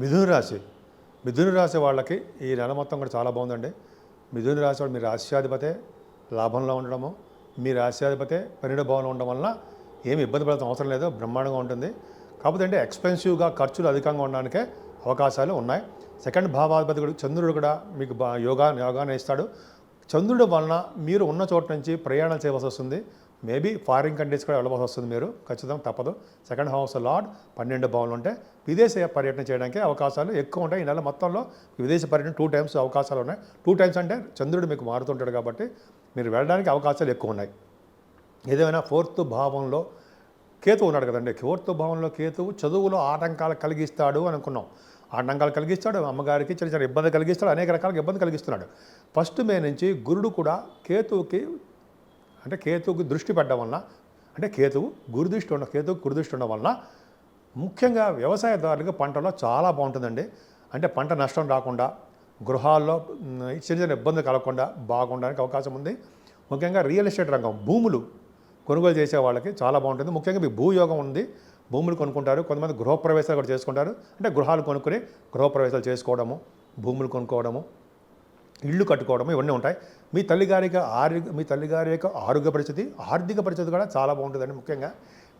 మిథున రాశి. మిథున రాశి వాళ్ళకి ఈ నెల మొత్తం కూడా చాలా బాగుందండి. మిథున రాశి వాళ్ళు మీ రాశ్యాధిపతే లాభంలో ఉండడము మీ రాశ్యాధిపతే పన్నెండు భావంలో ఉండడం వలన ఏమి ఇబ్బంది పడాల్సిన అవసరం లేదు బ్రహ్మాండంగా ఉంటుంది. కాకపోతే అంటే ఎక్స్పెన్సివ్గా ఖర్చులు అధికంగా ఉండడానికే అవకాశాలు ఉన్నాయి. సెకండ్ భావాధిపతి కూడా చంద్రుడు కూడా మీకు బా యోగా యోగానే ఇస్తాడు. చంద్రుడు వలన మీరు ఉన్న చోట నుంచి ప్రయాణం చేయవలసి వస్తుంది. మేబీ ఫారిన్ కంట్రీస్ కూడా వెళ్ళవలసి వస్తుంది మీరు. ఖచ్చితంగా తప్పదు. సెకండ్ హౌస్ లార్డ్ పన్నెండు భవనాలు ఉంటే విదేశీ పర్యటన చేయడానికి అవకాశాలు ఎక్కువ ఉంటాయి. ఈ నెల మొత్తంలో విదేశీ పర్యటన టూ టైమ్స్ అవకాశాలు ఉన్నాయి. టూ టైమ్స్ అంటే చంద్రుడు మీకు మారుతుంటాడు కాబట్టి మీరు వెళ్ళడానికి అవకాశాలు ఎక్కువ ఉన్నాయి. ఏదేమైనా ఫోర్త్ భావంలో కేతు ఉన్నాడు కదండి. ఫోర్త్ భావంలో కేతువు చదువులో ఆటంకాలు కలిగిస్తాడు అనుకున్నాం. ఆటంకాలు కలిగిస్తాడు అమ్మగారికి చిన్న చిన్న ఇబ్బంది కలిగిస్తాడు అనేక రకాల ఇబ్బంది కలిగిస్తున్నాడు. ఫస్ట్ మే నుంచి గురుడు కూడా కేతువుకి అంటే కేతువుకి దృష్టి పెట్టడం వలన అంటే కేతువు గురుదృష్టి ఉండ కేతువు గురుదృష్టి ఉండడం వలన ముఖ్యంగా వ్యవసాయదారులకు పంటలో చాలా బాగుంటుందండి. అంటే పంట నష్టం రాకుండా గృహాల్లో చిన్న చిన్న ఇబ్బంది కలగకుండా బాగుండడానికి అవకాశం ఉంది. ముఖ్యంగా రియల్ ఎస్టేట్ రంగం భూములు కొనుగోలు చేసే వాళ్ళకి చాలా బాగుంటుంది. ముఖ్యంగా మీ భూయోగం ఉంది. భూములు కొనుక్కుంటారు కొంతమంది గృహప్రవేశాలు కూడా చేసుకుంటారు. అంటే గృహాలు కొనుక్కుని గృహప్రవేశాలు చేసుకోవడము భూములు కొనుక్కోవడము ఇల్లు కట్టుకోవడం ఇవన్నీ ఉంటాయి. మీ తల్లిగారి యొక్క ఆరోగ్య మీ తల్లిగారి యొక్క ఆరోగ్య పరిస్థితి ఆర్థిక పరిస్థితి కూడా చాలా బాగుంటుందండి ముఖ్యంగా.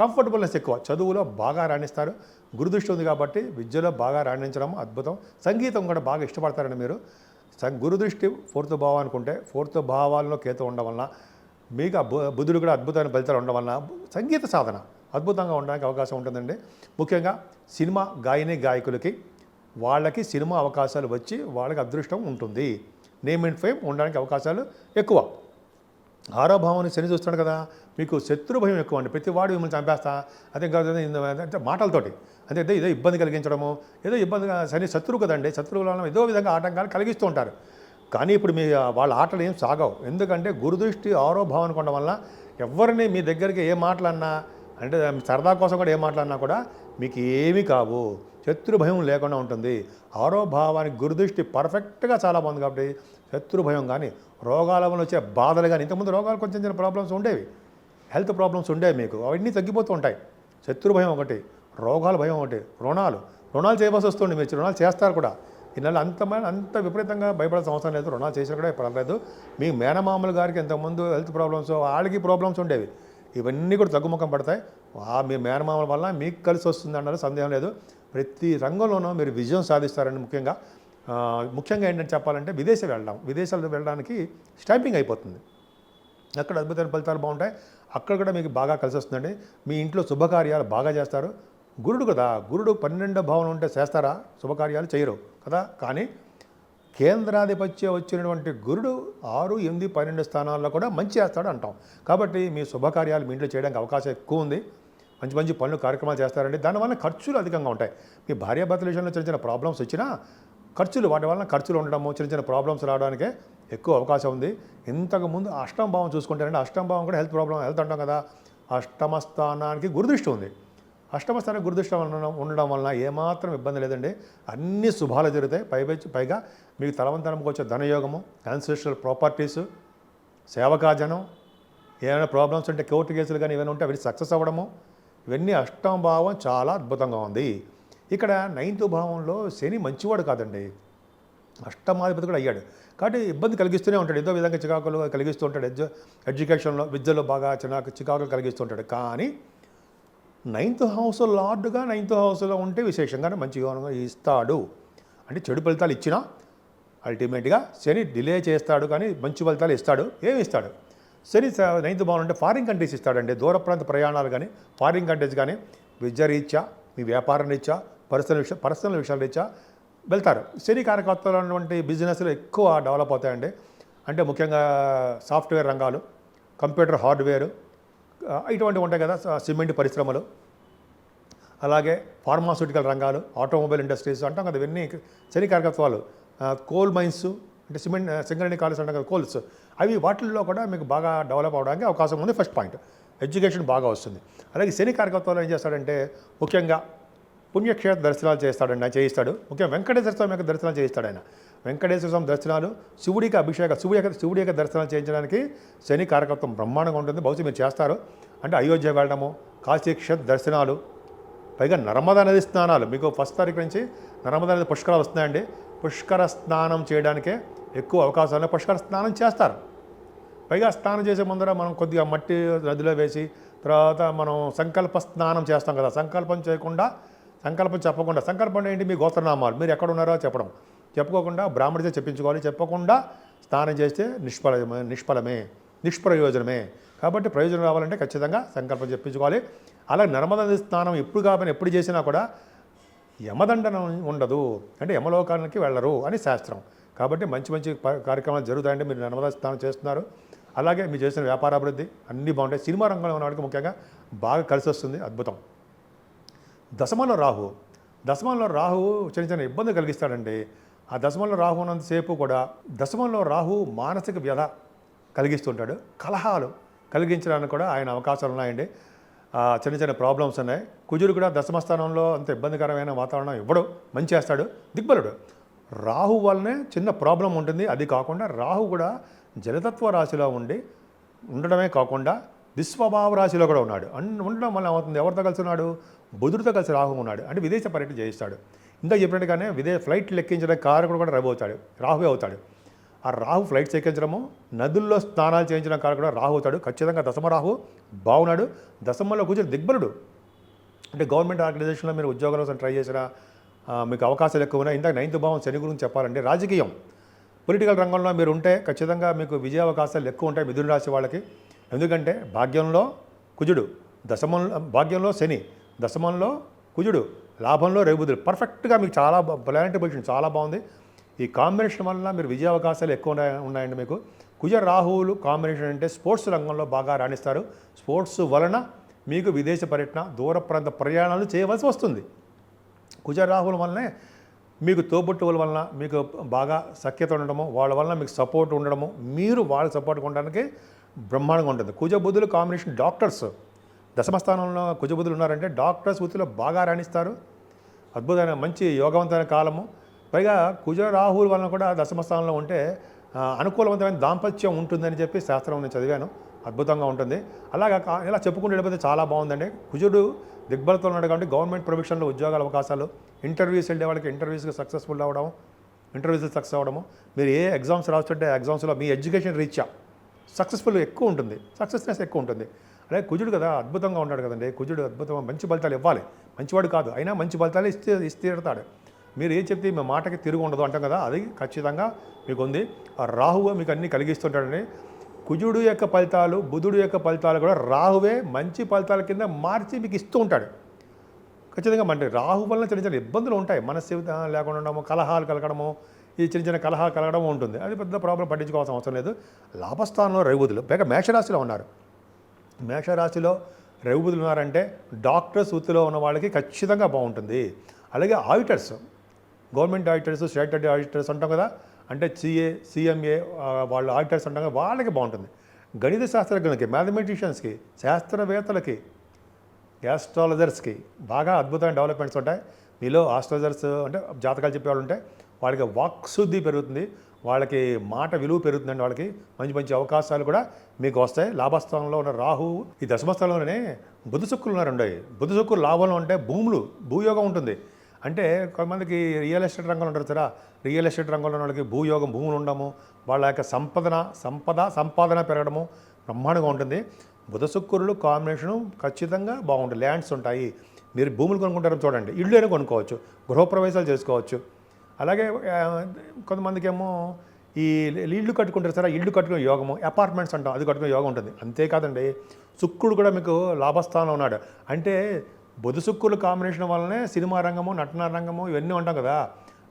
కంఫర్టబుల్నెస్ ఎక్కువ చదువులో బాగా రాణిస్తారు. గురుదృష్టి ఉంది కాబట్టి విద్యలో బాగా రాణించడం అద్భుతం. సంగీతం కూడా బాగా ఇష్టపడతారండి మీరు. సం- గురుదృష్టి ఫోర్త్ భావం అనుకుంటే ఫోర్త్ భావాల్లో కేతు ఉండడం వలన మీకు బుధుడు కూడా అద్భుతమైన ఫలితాలు ఉండడం వలన సంగీత సాధన. అద్భుతంగా ఉండడానికి అవకాశం ఉంటుందండి. ముఖ్యంగా సినిమా గాయని గాయకులకి వాళ్ళకి సినిమా అవకాశాలు వచ్చి వాళ్ళకి అదృష్టం ఉంటుంది. నేమ్ అండ్ ఫేమ్ ఉండడానికి అవకాశాలు ఎక్కువ. ఆరో భావాన్ని శని చూస్తున్నాడు కదా మీకు శత్రు భయం ఎక్కువ అండి. ప్రతి వాడు మిమ్మల్ని చంపేస్తా అదే కాదు అంటే మాటలతోటి. అంటే ఏదో ఏదో ఇబ్బంది కలిగించడము ఏదో ఇబ్బందిగా శని శత్రువు కదండి. శత్రువుల వల్ల ఏదో విధంగా ఆటంకాలు కలిగిస్తూ ఉంటారు. కానీ ఇప్పుడు మీ వాళ్ళ ఆటలు ఏం సాగవు. ఎందుకంటే గురుదృష్టి ఆరో భావన ఉండడం వల్ల ఎవరిని మీ దగ్గరికి ఏ మాటలన్నా అంటే సరదా కోసం కూడా ఏం మాట్లాడినా కూడా మీకు ఏమీ కావు. శత్రు భయం లేకుండా ఉంటుంది. ఆరో భావానికి గురుదృష్టి పర్ఫెక్ట్గా చాలా బాగుంది కాబట్టి శత్రు భయం కానీ రోగాల వల్ల వచ్చే బాధలు కానీ ఇంతకుముందు రోగాలు కొంచెం చిన్న ప్రాబ్లమ్స్ ఉండేవి. హెల్త్ ప్రాబ్లమ్స్ ఉండేవి మీకు. అవన్నీ తగ్గిపోతూ ఉంటాయి. శత్రు భయం ఒకటి రోగాల భయం ఒకటి రుణాలు. రుణాలు చేయవలసి వస్తుంది. మీరు రుణాలు చేస్తారు కూడా. ఈ నెల అంత అంత విపరీతంగా భయపడాల్సిన అవసరం లేదు. రుణాలు చేసినా కూడా పర్లేదు మీ మేనమామలు గారికి ఇంతకుముందు హెల్త్ ప్రాబ్లమ్స్ వాళ్ళకి ప్రాబ్లమ్స్ ఉండేవి. ఇవన్నీ కూడా తగ్గుముఖం పడతాయి. ఆ మీ మేనమామల వల్ల మీకు కలిసి వస్తుంది అన్నారు సందేహం లేదు. ప్రతి రంగంలోనూ మీరు విజయం సాధిస్తారని ముఖ్యంగా ముఖ్యంగా ఏంటంటే చెప్పాలంటే విదేశం వెళ్ళడం. విదేశాలకు వెళ్ళడానికి స్టాంపింగ్ అయిపోతుంది. అక్కడ అద్భుతమైన ఫలితాలు బాగుంటాయి. అక్కడ కూడా మీకు బాగా కలిసి వస్తుందండి. మీ ఇంట్లో శుభకార్యాలు బాగా చేస్తారు. గురుడు కదా గురుడు పన్నెండో భావన ఉంటే చేస్తారా? శుభకార్యాలు చేయరు కదా. కానీ కేంద్రాధిపత్యం వచ్చినటువంటి గురుడు ఆరు ఎనిమిది పన్నెండు స్థానాల్లో కూడా మంచి చేస్తాడు అంటాం. కాబట్టి మీ శుభకార్యాలు మీ ఇంట్లో చేయడానికి అవకాశం ఎక్కువ ఉంది. మంచి మంచి పనులు కార్యక్రమాలు చేస్తారండి. దానివల్ల ఖర్చులు అధికంగా ఉంటాయి. మీ భార్యాభర్తల విషయంలో చిన్న చిన్న ప్రాబ్లమ్స్ వచ్చినా ఖర్చులు వాటి వలన ఖర్చులు ఉండడము చిన్న చిన్న ప్రాబ్లమ్స్ రావడానికే ఎక్కువ అవకాశం ఉంది. ఇంతకు ముందు భావం చూసుకుంటారంటే అష్టం భావం కూడా హెల్త్ ప్రాబ్లం హెల్త్ అంటాం కదా అష్టమ స్థానానికి గురుదృష్టి ఉంది. అష్టమ స్థానం గురుదృష్టి ఉండడం వలన ఏమాత్రం ఇబ్బంది లేదండి. అన్ని శుభాలు జరుగుతాయి. పై పైగా మీకు తలవంతరంకి వచ్చే ధనయోగము అన్సెస్ట్రల్ ప్రాపర్టీస్ సేవకాజనం ఏమైనా ప్రాబ్లమ్స్ ఉంటే కోర్టు కేసులు కానీ ఏమైనా ఉంటే అవి సక్సెస్ అవ్వడము ఇవన్నీ అష్టమ భావం చాలా అద్భుతంగా ఉంది. ఇక్కడ నైన్త్ భావంలో శని మంచివాడు కాదండి. అష్టమాధిపతి కూడా అయ్యాడు. కాబట్టి ఇబ్బంది కలిగిస్తూనే ఉంటాడు. ఏదో విధంగా చికాకులు కలిగిస్తూ ఉంటాడు. ఎడ్యు ఎడ్యుకేషన్లో విద్యలో బాగా చిన్న చికాకులు కలిగిస్తూ ఉంటాడు. కానీ నైన్త్ హౌస్ లార్డ్గా నైన్త్ హౌస్లో ఉంటే విశేషంగా మంచిగా ఇస్తాడు. అంటే చెడు ఫలితాలు ఇచ్చినా అల్టిమేట్గా శని డిలే చేస్తాడు కానీ మంచి ఫలితాలు ఇస్తాడు ఏమి ఇస్తాడు? శని స- నైన్త్ భవన్ అంటే ఫారిన్ కంట్రీస్ ఇస్తాడండి. దూర ప్రాంత ప్రయాణాలు కానీ ఫారిన్ కంట్రీస్ కానీ విద్యారీత్యా మీ వ్యాపారం రీత్యా పర్సనల్ విషయం పర్సనల్ విషయాల రీత్యా వెళ్తారు. శని కార్యకర్తలు ఉన్నటువంటి బిజినెస్లు ఎక్కువ డెవలప్ అవుతాయండి. అంటే ముఖ్యంగా సాఫ్ట్వేర్ రంగాలు కంప్యూటర్ హార్డ్వేర్ ఇటువంటివి ఉంటాయి కదా సిమెంట్ పరిశ్రమలు. అలాగే ఫార్మాస్యూటికల్ రంగాలు ఆటోమొబైల్ ఇండస్ట్రీస్ అంటాం కదా ఇవన్నీ శని కార్యకత్వాలు కోల్ మైన్స్ అంటే సిమెంట్ సింగరణి కాలేజ్ అంటాం కదా కోల్స్ అవి వాటిల్లో కూడా మీకు బాగా డెవలప్ అవడానికి అవకాశం ఉంది ఫస్ట్ పాయింట్ ఎడ్యుకేషన్ బాగా వస్తుంది. అలాగే శని కార్యకత్వాలు ఏం చేస్తాడంటే ముఖ్యంగా పుణ్యక్షేత్ర దర్శనాలు చేస్తాడండి ఆయన చేయిస్తాడు. ముఖ్యంగా వెంకటేశ్వర స్వామి యొక్క దర్శనాలు చేయిస్తాడు ఆయన. వెంకటేశ్వర స్వామి దర్శనాలు శివుడికి అభిషేక శివుడి యొక్క శివుడి యొక్క దర్శనాలు చేయించడానికి శని కారకత్వం బ్రహ్మాండంగా ఉంటుంది. బహుశా మీరు చేస్తారు. అంటే అయోధ్య వెళ్ళడము కాశీ క్షేత్ర దర్శనాలు పైగా నర్మదా నది స్నానాలు. మీకు ఫస్ట్ తారీఖు నుంచి నర్మదా నది పుష్కరాలు వస్తున్నాయండి. పుష్కర స్నానం చేయడానికే ఎక్కువ అవకాశాలు పుష్కర స్నానం చేస్తారు. పైగా స్నానం చేసే ముందర మనం కొద్దిగా మట్టి నదిలో వేసి తర్వాత మనం సంకల్ప స్నానం చేస్తాం కదా. సంకల్పం చేయకుండా సంకల్పం చెప్పకుండా సంకల్పం ఏంటి? మీ గోత్రనామాలు. మీరు ఎక్కడ ఉన్నారో చెప్పడం. చెప్పుకోకుండా బ్రాహ్మణితో చెప్పించుకోవాలి. చెప్పకుండా స్నానం చేస్తే నిష్ఫలమే నిష్ఫలమే నిష్ప్రయోజనమే. కాబట్టి ప్రయోజనం రావాలంటే ఖచ్చితంగా సంకల్పం చెప్పించుకోవాలి. అలాగే నర్మదా స్నానం ఎప్పుడు కాబట్టి ఎప్పుడు చేసినా కూడా యమదండన ఉండదు. అంటే యమలోకానికి వెళ్ళరు అని శాస్త్రం. కాబట్టి మంచి మంచి కార్యక్రమాలు జరుగుతాయండి. మీరు నర్మదా స్నానం చేస్తున్నారు. అలాగే మీరు చేసిన వ్యాపార అభివృద్ధి అన్నీ బాగుంటాయి. సినిమా రంగంలో ఉన్నవాడికి ముఖ్యంగా బాగా కలిసి వస్తుంది. అద్భుతం. దశమంలో రాహు. దశమంలో రాహు చిన్న చిన్న ఇబ్బంది కలిగిస్తాడండి. ఆ దశమంలో రాహు ఉన్నంతసేపు కూడా దశమంలో రాహు మానసిక వ్యధ కలిగిస్తుంటాడు. కలహాలు కలిగించడానికి కూడా ఆయన అవకాశాలు ఉన్నాయండి. చిన్న చిన్న ప్రాబ్లమ్స్ ఉన్నాయి. కుజుడు కూడా దశమ స్థానంలో అంత ఇబ్బందికరమైన వాతావరణం ఇవ్వడు మంచి చేస్తాడు దిగ్బలుడు. రాహు వల్లనే చిన్న ప్రాబ్లం ఉంటుంది. అది కాకుండా రాహు కూడా జలతత్వ రాశిలో ఉండి ఉండడమే కాకుండా విశ్వభావ రాశిలో కూడా ఉన్నాడు. అన్ ఉండడం వల్ల ఏమవుతుంది? ఎవరితో కలిసి ఉన్నాడు? బుధుడితో కలిసి రాహు ఉన్నాడు. అంటే విదేశ పర్యటన చేయిస్తాడు. ఇందాక చెప్పినట్టుగానే విదే ఫ్లైట్ లెక్కించడానికి కారకుడు కూడా రవి అవుతాడు రాహువే అవుతాడు. ఆ రాహు ఫ్లైట్స్ ఎక్కించడము నదుల్లో స్నానాలు చేయించిన కారకుడు కూడా రాహు అవుతాడు. ఖచ్చితంగా దశమ రాహు బాగున్నాడు దశమంలో కూర్చొని దిగ్బలుడు అంటే గవర్నమెంట్ ఆర్గనైజేషన్లో మీరు ఉద్యోగాల కోసం ట్రై చేసినా మీకు అవకాశాలు ఎక్కువ ఉన్నాయి. ఇందాక నైన్త్ భావం శని గురించి చెప్పాలంటే రాజకీయం. పొలిటికల్ రంగంలో మీరు ఉంటే ఖచ్చితంగా మీకు విజయ అవకాశాలు ఎక్కువ ఉంటాయి మిథున రాశి వాళ్ళకి. ఎందుకంటే భాగ్యంలో కుజుడు దశమంలో భాగ్యంలో శని దశమంలో కుజుడు. లాభంలో రేబుదులు పర్ఫెక్ట్గా మీకు చాలా ప్లానెట్ పొజిషన్ చాలా బాగుంది. ఈ కాంబినేషన్ వల్ల మీరు విజయ అవకాశాలు ఎక్కువ ఉన్నాయండి మీకు. కుజ రాహువులు కాంబినేషన్ అంటే స్పోర్ట్స్ రంగంలో బాగా రాణిస్తారు. స్పోర్ట్స్ వలన మీకు విదేశ పర్యటన దూర ప్రాంత ప్రయాణాలు చేయవలసి వస్తుంది. కుజ రాహువుల వల్లనే మీకు తోబుట్టువుల వలన మీకు బాగా సఖ్యత ఉండడము వాళ్ళ వలన మీకు సపోర్ట్ ఉండడము మీరు వాళ్ళ సపోర్ట్ ఉండడానికి బ్రహ్మాండంగా ఉంటుంది. కుజబుద్ధులు కాంబినేషన్ డాక్టర్స్ దశమ స్థానంలో కుజబుద్ధులు ఉన్నారంటే డాక్టర్స్ వృత్తిలో బాగా రాణిస్తారు. అద్భుతమైన మంచి యోగవంతమైన కాలము. పైగా కుజ రాహుల వలన కూడా దశమ స్థానంలో ఉంటే అనుకూలవంతమైన దాంపత్యం ఉంటుందని చెప్పి శాస్త్రం నేను చదివాను. అద్భుతంగా ఉంటుంది. అలాగా ఇలా చెప్పుకుంటే చాలా బాగుందండి. కుజుడు దిగ్బలతో ఉన్నాడు కాబట్టి గవర్నమెంట్ ప్రొఫెషన్లో ఉద్యోగాల అవకాశాలు ఇంటర్వ్యూస్ వెళ్ళే వాళ్ళకి ఇంటర్వ్యూస్కి సక్సెస్ఫుల్ అవ్వడం ఇంటర్వ్యూస్ సక్సెస్ అవ్వడము మీరు ఏ ఎగ్జామ్స్ రాస్తుంటే ఎగ్జామ్స్లో మీ ఎడ్యుకేషన్ రీచ్ సక్సెస్ఫుల్ ఎక్కువ ఉంటుంది. సక్సెస్నెస్ ఎక్కువ ఉంటుంది. అరే కుజుడు కదా అద్భుతంగా ఉన్నాడు కదండి. కుజుడు అద్భుతం మంచి ఫలితాలు ఇవ్వాలి. మంచివాడు కాదు. అయినా మంచి ఫలితాలు ఇస్తే ఇస్తీరుతాడు. మీరు ఏం చెప్తే మీ మాటకి తిరుగు ఉండదు అంటాం కదా అది ఖచ్చితంగా మీకు ఉంది ఆ రాహువు మీకు అన్నీ కలిగిస్తుంటాడని కుజుడు యొక్క ఫలితాలు బుధుడు యొక్క ఫలితాలు కూడా రాహువే మంచి ఫలితాల కింద మార్చి మీకు ఇస్తూ ఉంటాడు. ఖచ్చితంగా అంటే రాహు వలన చిన్న చిన్న ఇబ్బందులు ఉంటాయి. మనస్సు లేకుండా ఉండడము కలహాలు కలగడము ఈ చిన్న చిన్న కలహాలు కలగడం ఉంటుంది. అది పెద్ద ప్రాబ్లం పట్టించుకోవాల్సిన అవసరం లేదు. లాభస్థానంలో రవిబుధులు లేక మేషరాశిలో ఉన్నారు. మేషరాశిలో రవిబుధులు ఉన్నారంటే డాక్టర్స్ వృత్తిలో ఉన్న వాళ్ళకి ఖచ్చితంగా బాగుంటుంది. అలాగే auditors government auditors state auditors అంటాం కదా అంటే సిఏ సిఎంఏ వాళ్ళు ఆడిటర్స్ అంటాం కదా వాళ్ళకి బాగుంటుంది. గణిత శాస్త్రజ్ఞులకి మ్యాథమెటిషియన్స్కి శాస్త్రవేత్తలకి యాస్ట్రాలజర్స్కి బాగా అద్భుతమైన డెవలప్మెంట్స్ ఉంటాయి. మీలో ఆస్ట్రాలజర్స్ అంటే జాతకాలు చెప్పేవాళ్ళు ఉంటే వాళ్ళకి వాక్శుద్ధి పెరుగుతుంది. వాళ్ళకి మాట విలువ పెరుగుతుందండి వాళ్ళకి. మంచి మంచి అవకాశాలు కూడా మీకు వస్తాయి. లాభస్థానంలో ఉన్న రాహు ఈ దశమస్థానంలోనే బుధ శుక్రులు ఉన్నారండి. బుధ శుక్రులు లాభంలో ఉంటే భూములు భూయోగం ఉంటుంది. అంటే కొంతమందికి రియల్ ఎస్టేట్ రంగంలో ఉంటారు సరే రియల్ ఎస్టేట్ రంగంలో ఉన్న వాళ్ళకి భూయోగం భూములు ఉండడము వాళ్ళ యొక్క సంపదన సంపద సంపాదన పెరగడము బ్రహ్మాండంగా ఉంటుంది. బుధ శుక్రులు కాంబినేషను ఖచ్చితంగా బాగుంటుంది. ల్యాండ్స్ ఉంటాయి. మీరు భూములు కొనుక్కుంటారని చూడండి. ఇళ్ళు అయినా కొనుక్కోవచ్చు. గృహప్రవేశాలు చేసుకోవచ్చు. అలాగే కొంతమందికి ఏమో ఈ ఇల్లు కట్టుకుంటారు సరే ఇల్లు కట్టుకునే యోగము అపార్ట్మెంట్స్ అంటాం అది కట్టుకునే యోగం ఉంటుంది. అంతేకాదండి శుక్రుడు కూడా మీకు లాభస్థానంలో ఉన్నాడు. అంటే బుధ శుక్రుల కాంబినేషన్ వల్లనే సినిమా రంగము నటన రంగము ఇవన్నీ ఉంటాం కదా.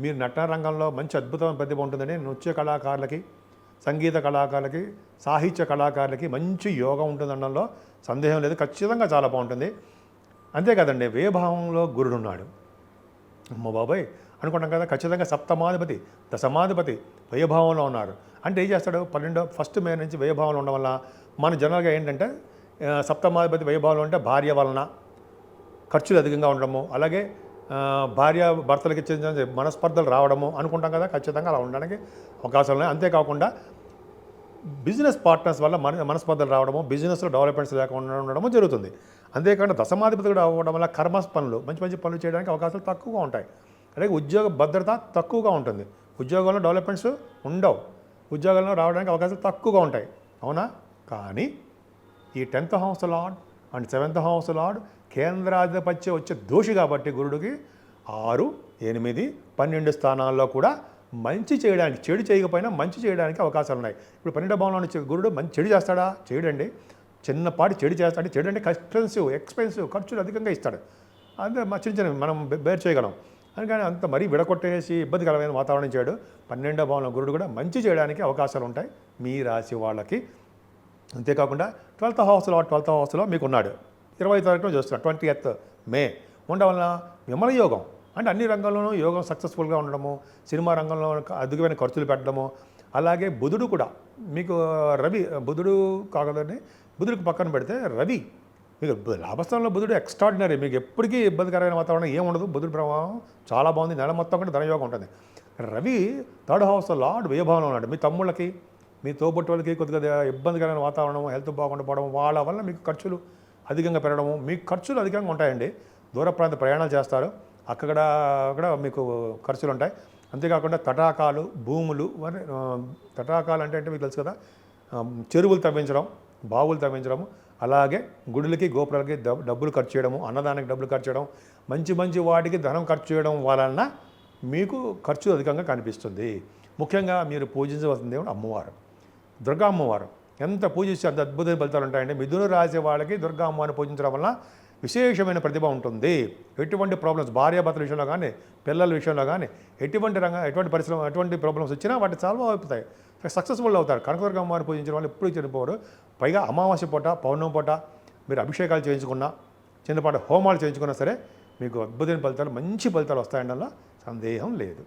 మీరు నటన రంగంలో మంచి అద్భుతమైన ప్రతిభ ఉంటుందండి. నృత్య కళాకారులకి సంగీత కళాకారులకి సాహిత్య కళాకారులకి మంచి యోగం ఉంటుంది అనడంలో సందేహం లేదు. ఖచ్చితంగా చాలా బాగుంటుంది. అంతేకాదండి వ్యయభావంలో గురుడున్నాడు అమ్మ బాబాయ్ అనుకుంటాం కదా ఖచ్చితంగా సప్తమాధిపతి దశమాధిపతి వ్యయభావంలో ఉన్నారు. అంటే ఏం చేస్తాడు? పన్నెండో ఫస్ట్ మే నుంచి వ్యయభావంలో ఉండడం వల్ల మన జనరల్గా ఏంటంటే సప్తమాధిపతి వ్యయభావంలో ఉంటే భార్య వలన ఖర్చులు అధికంగా ఉండడము అలాగే భార్య భర్తలకు ఇచ్చిన మనస్పర్ధలు రావడము అనుకుంటాం కదా ఖచ్చితంగా అలా ఉండడానికి అవకాశం ఉన్నాయి అంతేకాకుండా బిజినెస్ పార్ట్నర్స్ వల్ల మన మనస్పర్ధలు రావడము బిజినెస్లో డెవలప్మెంట్స్ లేకుండా ఉండడము జరుగుతుంది. అంతేకాకుండా దశమాధిపతి కూడా అవ్వడం వల్ల కర్మ పనులు మంచి మంచి పనులు చేయడానికి అవకాశాలు తక్కువగా ఉంటాయి. అలాగే ఉద్యోగ భద్రత తక్కువగా ఉంటుంది. ఉద్యోగంలో డెవలప్మెంట్స్ ఉండవు. ఉద్యోగంలో రావడానికి అవకాశాలు తక్కువగా ఉంటాయి. అవునా? కానీ ఈ tenth house lord and seventh house lord కేంద్రాధిపత్యం వచ్చే దోషి కాబట్టి గురుడికి ఆరు ఎనిమిది పన్నెండు స్థానాల్లో కూడా మంచి చేయడానికి చెడు చేయకపోయినా మంచి చేయడానికి అవకాశాలు ఉన్నాయి. ఇప్పుడు పన్నెండో భావంలో నుంచి గురుడు మంచి చెడు చేస్తాడా? చేయడండి. చిన్నపాటి చెడు చేస్తాడు. చెడు అంటే ఎక్స్పెన్సివ్ ఎక్స్పెన్సివ్ ఖర్చులు అధికంగా ఇస్తాడు. అంతే మా చిన్న చిన్న మనం బేర్ చేయగలం. అందుకని అంత మరీ విడగొట్టేసి ఇబ్బందికరమైన వాతావరణం చేయడు. పన్నెండో భావంలో గురుడు కూడా మంచి చేయడానికి అవకాశాలు ఉంటాయి. మీ రాశి వాళ్ళకి. అంతేకాకుండా ట్వెల్త్ హౌస్లో ట్వెల్త్ హౌస్లో మీకు ఉన్నాడు ఇరవై తారీఖున చూస్తున్నాడు ట్వంటీ ఎత్ మే. ఉండడం వలన విమల యోగం. అంటే అన్ని రంగాల్లోనూ యోగం సక్సెస్ఫుల్గా ఉండడము సినిమా రంగంలో అధికమైన ఖర్చులు పెట్టడము. అలాగే బుధుడు కూడా మీకు రవి బుధుడు కాకదండి బుధుడికి పక్కన పెడితే రవి. మీకు లాభస్థానంలో బుధుడు ఎక్స్ట్రాడినరీ మీకు ఎప్పటికీ ఇబ్బందికరమైన వాతావరణం ఏం ఉండదు. బుధుడు ప్రభావం చాలా బాగుంది. నెల మొత్తం కూడా ధనయోగం ఉంటుంది. రవి థర్డ్ హౌస్ లార్డ్ వ్యయభావంలో ఉన్నాడు. మీ తమ్ముళ్ళకి మీ తోబుట్టు వాళ్ళకి కొద్దిగా ఇబ్బందికరమైన వాతావరణం హెల్త్ బాగుండకపోవడం వాళ్ళ వల్ల మీకు ఖర్చులు అధికంగా పెరగడము మీకు ఖర్చులు అధికంగా ఉంటాయండి. దూర ప్రాంత ప్రయాణాలు చేస్తారు. అక్కడ కూడా మీకు ఖర్చులు ఉంటాయి. అంతేకాకుండా తటాకాలు భూములు తటాకాలు అంటే అంటే మీకు తెలుసు కదా చెరువులు తవ్వించడం బావులు తవ్వించడం అలాగే గుడులకి గోపురాలకి డబ్బులు ఖర్చు చేయడము అన్నదానికి డబ్బులు ఖర్చు చేయడం మంచి మంచి వాటికి ధనం ఖర్చు చేయడం వలన మీకు ఖర్చు అధికంగా కనిపిస్తుంది. ముఖ్యంగా మీరు పూజించవలసిన దేవుడు అమ్మవారు దుర్గా అమ్మవారు. ఎంత పూజిస్తే అంత అద్భుతమైన ఫలితాలు ఉంటాయంటే మిథున రాసే వాళ్ళకి దుర్గా అమ్మవారిని పూజించడం వల్ల విశేషమైన ప్రతిభ ఉంటుంది. ఎటువంటి ప్రాబ్లమ్స్ భార్యాభర్తల విషయంలో కానీ పిల్లల విషయంలో కానీ ఎటువంటి రంగ ఎటువంటి పరిశ్రమ ఎటువంటి ప్రాబ్లమ్స్ వచ్చినా వాటి సాల్వ్ అవుతాయి. సక్సెస్ఫుల్ అవుతారు. కనకదుర్గ అమ్మవారిని పూజించిన వాళ్ళు ఎప్పుడు చనిపోరు. పైగా అమావాస్య పూట పౌర్ణమి పూట మీరు అభిషేకాలు చేయించుకున్నా చిన్నపాటి హోమాలు చేయించుకున్నా సరే మీకు అద్భుతమైన ఫలితాలు మంచి ఫలితాలు వస్తాయండి సందేహం లేదు.